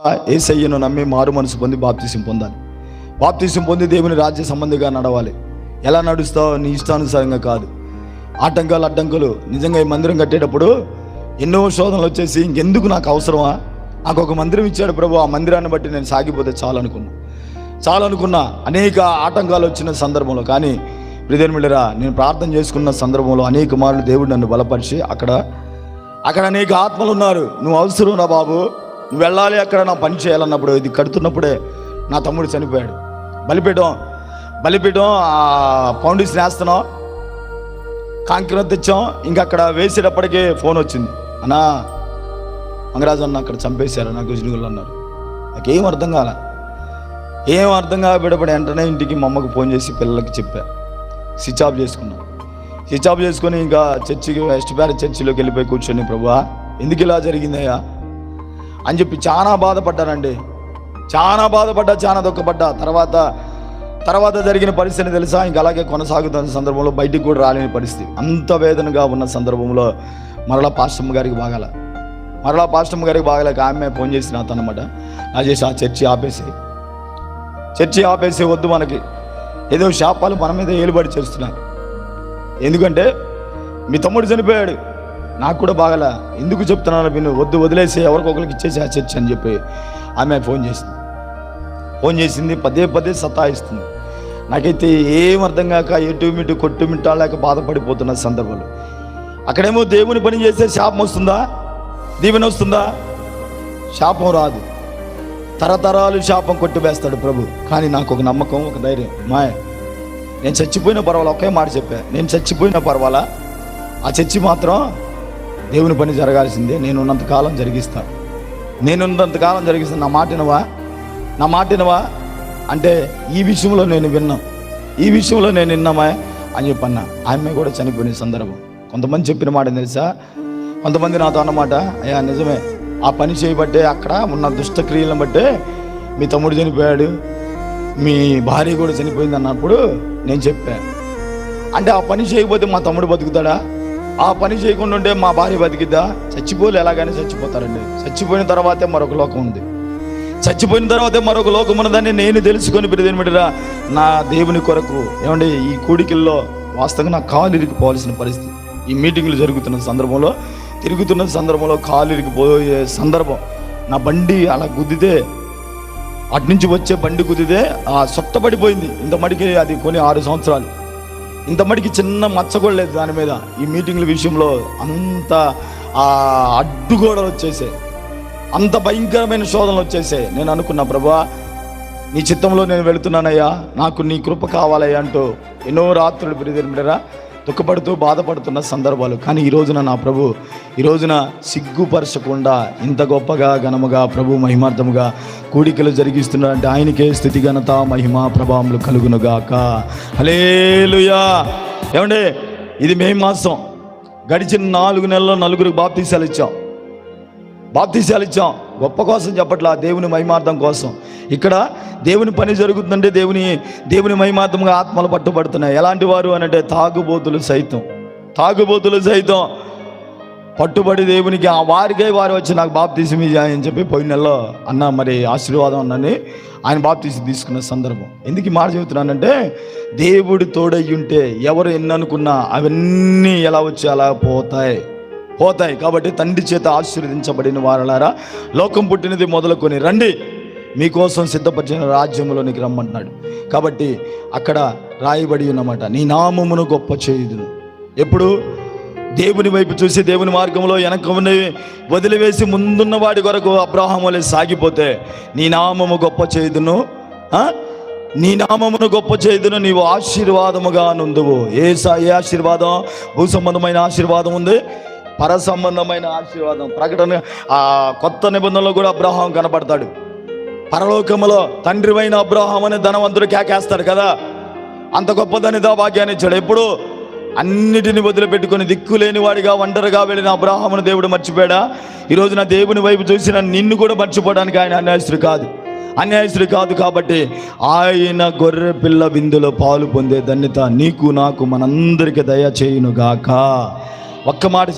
ఏసయ్యను నమ్మి మారు మనసు పొంది బాప్తీసం పొందాలి. బాప్తీసం పొంది దేవుని రాజ్య సంబంధిగా నడవాలి. ఎలా నడుస్తావు నీ ఇష్టానుసారంగా కాదు. ఆటంకాలు అడ్డంకులు నిజంగా ఈ మందిరం కట్టేటప్పుడు ఎన్నో శోధనలు వచ్చేసి ఇంకెందుకు నాకు అవసరమా? నాకు ఒక మందిరం ఇచ్చాడు ప్రభు ఆ మందిరాన్ని బట్టి నేను సాగిపోతే చాలనుకున్నా. చాలనుకున్నా అనేక ఆటంకాలు వచ్చిన సందర్భంలో కానీ ప్రిదేమిళ్ళరా నేను ప్రార్థన చేసుకున్న సందర్భంలో అనేక మార్లు దేవుడు నన్ను బలపరిచి అక్కడ అక్కడ అనేక ఆత్మలు ఉన్నారు. నువ్వు అవసరం నా బాబు. వెళ్ళాలి అక్కడ నా పని చేయాలన్నప్పుడు ఇది కడుతున్నప్పుడే నా తమ్ముడు చనిపోయాడు. బలిపీఠం బలిపీఠం ఆ ఫౌండేషన్ వేస్తున్నాం. కాంక్రీట్ తెచ్చాం. ఇంకా అక్కడ వేసేటప్పటికే ఫోన్ వచ్చింది. అన్నా మంగరాజు అన్న అక్కడ చంపేశారు నాకు గుజుగులు అన్నారు. నాకేం అర్థం కాల. ఏం అర్థం కాబడపడి వెంటనే ఇంటికి మా అమ్మకు ఫోన్ చేసి పిల్లలకి చెప్పా. స్విచ్ ఆఫ్ చేసుకున్నాం. స్విచ్ ఆఫ్ చేసుకొని ఇంకా చర్చికి వెస్ట్ ప్యారెస్ చర్చిలోకి వెళ్ళిపోయి కూర్చొని ప్రభువా ఎందుకు ఇలా జరిగిందయ్యా? అని చెప్పి చాలా బాధపడ్డానండి. చాలా బాధపడ్డా చాలా దుఃఖపడ్డా. తర్వాత తర్వాత జరిగిన పరిస్థితి తెలుసా? ఇంకా అలాగే కొనసాగుతున్న సందర్భంలో బయటికి కూడా రాలేని పరిస్థితి. అంత వేదనగా ఉన్న సందర్భంలో మరలా పాస్టమ్మ గారికి బాగాల. మరలా పాస్టమ్మ గారికి బాగాలేక ఆమె ఫోన్ చేసి నాతో అనమాట నా చేసి ఆ చర్చి ఆపేసి. చర్చి ఆపేసి వద్దు మనకి. ఏదో శాపాలు మన మీద ఏలుబడి చేస్తున్నారు. ఎందుకంటే మీ తమ్ముడు చనిపోయాడు. నాకు కూడా బాగలా. ఎందుకు చెప్తున్నాను విను. వద్దు వదిలేసి ఎవరికొకరికి ఇచ్చేసి ఆ చర్చ్ అని చెప్పి ఆమె ఫోన్ చేసింది. ఫోన్ చేసింది పదే పదే సతాయిస్తుంది. నాకైతే ఏం అర్థం కాక ఎటు మిటు కొట్టు మిట్టాలేక బాధపడిపోతున్న సందర్భంలో. అక్కడేమో దేవుని పని చేస్తే శాపం వస్తుందా? దీవెన వస్తుందా? శాపం రాదు. తరతరాలు శాపం కొట్టివేస్తాడు ప్రభు. కానీ నాకు ఒక నమ్మకం ఒక ధైర్యం. మాయ నేను చచ్చిపోయిన పర్వాలా? ఒకే మాట చెప్పా. నేను చచ్చిపోయిన పర్వాలా? ఆ చర్చి మాత్రం దేవుని పని జరగాల్సిందే. నేను ఉన్నంతకాలం జరిగిస్తాను నేను ఉన్నంతకాలం జరిగిస్తాను నా మాటినవా నా మాటినవా అంటే ఈ విషయంలో నేను విన్నా. ఈ విషయంలో నేను విన్నామా? అని చెప్పన్నా. ఆమె కూడా చనిపోయిన సందర్భం. కొంతమంది చెప్పిన మాట తెలుసా? కొంతమంది నాతో అన్నమాట అయ్యా నిజమే. ఆ పని చేయబట్టే అక్కడ ఉన్న దుష్టక్రియలను బట్టే మీ తమ్ముడు చనిపోయాడు. మీ భార్య కూడా చనిపోయింది అన్నప్పుడు నేను చెప్పాను అంటే ఆ పని చేయకపోతే మా తమ్ముడు బతుకుతాడా? ఆ పని చేయకుండా ఉంటే మా భార్య బతికిద్దా? చచ్చిపోలే ఎలాగైనా చచ్చిపోతారండి. చచ్చిపోయిన తర్వాతే మరొక లోకం ఉంది. చచ్చిపోయిన తర్వాతే మరొక లోకం ఉన్నదని నేను తెలుసుకొని బిడ్డరా నా దేవుని కొరకు ఏమండి ఈ కోడికల్లో వాస్తవంగా నా కాలు ఇరిగిపోవాల్సిన పరిస్థితి. ఈ మీటింగ్లు జరుగుతున్న సందర్భంలో తిరుగుతున్న సందర్భంలో కాలు ఇరిగిపోయే సందర్భం. నా బండి అలా గుద్దితే అటు నుంచి వచ్చే బండి కుదితే ఆ సొట్ట పడిపోయింది. ఇంత మడికి అది కొని ఆరు సంవత్సరాలు. ఇంత మడికి చిన్న మచ్చ కూడా లేదు దాని మీద. ఈ మీటింగ్ల విషయంలో అంత ఆ అడ్డుగోడలు వచ్చేసాయి. అంత భయంకరమైన శోధనలు వచ్చేసాయి. నేను అనుకున్నా ప్రభా నీ చిత్తంలో నేను వెళుతున్నానయ్యా. నాకు నీ కృప కావాలయ్యా అంటూ ఎన్నో రాత్రులు బిరిదిరిమిడరా దుఃఖపడుతూ బాధపడుతున్న సందర్భాలు. కానీ ఈ రోజున నా ప్రభు ఈ రోజున సిగ్గుపరచకుండా ఇంత గొప్పగా ఘనముగా ప్రభు మహిమార్థముగా కూడికలు జరిగిస్తున్నారంటే ఆయనకే స్థితి ఘనత మహిమ ప్రభావములు కలుగునుగాక హలేలుయా ఏమండి? ఇది మే మాసం. గడిచిన నాలుగు నెలల్లో నలుగురికి బాప్తీసాలు ఇచ్చాం. బాప్తీసాలు ఇచ్చాం గొప్ప కోసం చెప్పట్లా దేవుని మహిమార్థం కోసం. ఇక్కడ దేవుని పని జరుగుతుందంటే దేవుని దేవుని మహిమార్థంగా ఆత్మలు పట్టుబడుతున్నాయి. ఎలాంటి వారు అని అంటే తాగుబోతులు సైతం. తాగుబోతులు సైతం పట్టుబడి దేవునికి ఆ వారికే వారు వచ్చి నాకు బాప్తీసం ఇయ్య అని చెప్పి పోయిన నెలలో అన్న మరి ఆశీర్వాదం అన్నని ఆయన బాప్తీసి తీసుకున్న సందర్భం. ఎందుకు మాట చెబుతున్నానంటే దేవుడు తోడయ్యుంటే ఎవరు ఎన్ని అనుకున్నా అవన్నీ ఎలా వచ్చి అలా పోతాయి. పోతాయి కాబట్టి తండ్రి చేత ఆశీర్వదించబడిన వారలారా లోకం పుట్టినది మొదలుకొని రండి. మీకోసం సిద్ధపరిచిన రాజ్యంలోనికి రమ్మంటున్నాడు. కాబట్టి అక్కడ రాయబడి ఉన్నమాట నీ నామమును గొప్ప చేయుదును. ఎప్పుడు? దేవుని వైపు చూసి దేవుని మార్గంలో వెనక వదిలివేసి ముందున్న వాడి కొరకు అబ్రాహములే సాగిపోతే నీ నామము గొప్ప చేయుదును. నీ నామమును గొప్ప చేయుదును నీవు ఆశీర్వాదముగా నుందువు ఏ సా- ఏ ఆశీర్వాదం? భూ సంబంధమైన ఆశీర్వాదం ఉంది. పర సంబంధమైన ఆశీర్వాదం ప్రకటన ఆ కొత్త నిబంధనలో కూడా అబ్రాహం కనపడతాడు. పరలోకములో తండ్రివైన అబ్రహాం అనే ధనవంతుడు కేకేస్తాడు కదా. అంత గొప్పదని దా భాగ్యాన్ని ఇచ్చాడు. ఎప్పుడు అన్నిటిని వదిలిపెట్టుకుని దిక్కులేని వాడిగా ఒంటరిగా వెళ్ళిన అబ్రాహమును దేవుడు మర్చిపోయాడా? ఈరోజు నా దేవుని వైపు చూసిన నిన్ను కూడా మర్చిపోవడానికి ఆయన అన్యాయస్తుడు కాదు. అన్యాయస్తుడు కాదు కాబట్టి ఆయన గొర్రె పిల్ల విందులో పాలు పొందే ధన్యత నీకు నాకు మనందరికీ దయ చేయునుగాక ఒక్క మాట